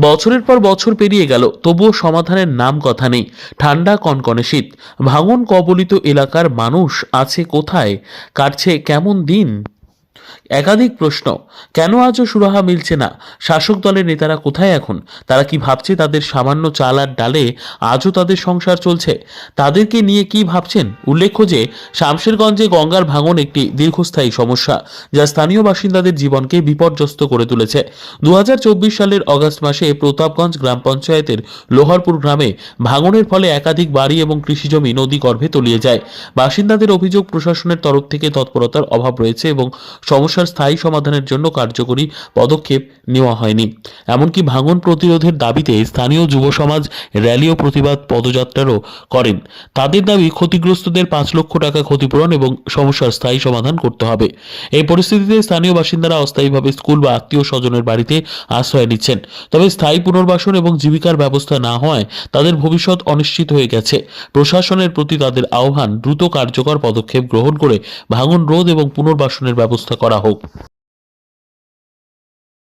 বছরের পর বছর পেরিয়ে গেল, তবুও সমাধানের নাম কথা নেই। ঠান্ডা কনকনে শীত। ভাঙন কবলিত এলাকার মানুষ আছে কোথায়? কাটছে কেমন দিন? একাধিক প্রশ্ন, কেন আজও সুরাহা মিলছে না? শাসক দলের নেতারা কোথায় এখন? তারা কি ভাবছে তাদের সামান্য চাল আর ডালে আজও তাদের সংসার চলছে? তাদেরকে নিয়ে কি ভাবছেন? উল্লেখ্য যে, শামশেরগঞ্জে গঙ্গার ভাঙন একটি দীর্ঘস্থায়ী সমস্যা, যা স্থানীয় বাসিন্দাদের জীবনকে বিপর্যস্ত করে তুলেছে। দু হাজার চব্বিশ সালের অগস্ট মাসে প্রতাপগঞ্জ গ্রাম পঞ্চায়েতের লোহারপুর গ্রামে ভাঙনের ফলে একাধিক বাড়ি এবং কৃষিজমি নদী গর্ভে তলিয়ে যায়। বাসিন্দাদের অভিযোগ প্রশাসনের তরফ থেকে তৎপরতার অভাব রয়েছে এবং সমস্যার স্থায়ী সমাধানের জন্য কার্যকরী পদক্ষেপ নেওয়া হয়নি। এমনকি ভাঙন প্রতিরোধের দাবিতে স্থানীয় যুব সমাজ র্যালি ও প্রতিবাদ পদযাত্রারও করেন। তাদের দাবি, ক্ষতিগ্রস্তদের পাঁচ লক্ষ টাকা ক্ষতিপূরণ এবং সমস্যার স্থায়ী সমাধান করতে হবে। এই পরিস্থিতিতে স্থানীয় বাসিন্দারা অস্থায়ীভাবে স্কুল বা আত্মীয় স্বজনের বাড়িতে আশ্রয় নিচ্ছেন। তবে স্থায়ী পুনর্বাসন এবং জীবিকার ব্যবস্থা না হওয়ায় তাদের ভবিষ্যৎ অনিশ্চিত হয়ে গেছে। প্রশাসনের প্রতি তাদের আহ্বান, দ্রুত কার্যকর পদক্ষেপ গ্রহণ করে ভাঙন রোধ এবং পুনর্বাসনের ব্যবস্থা করা হোক।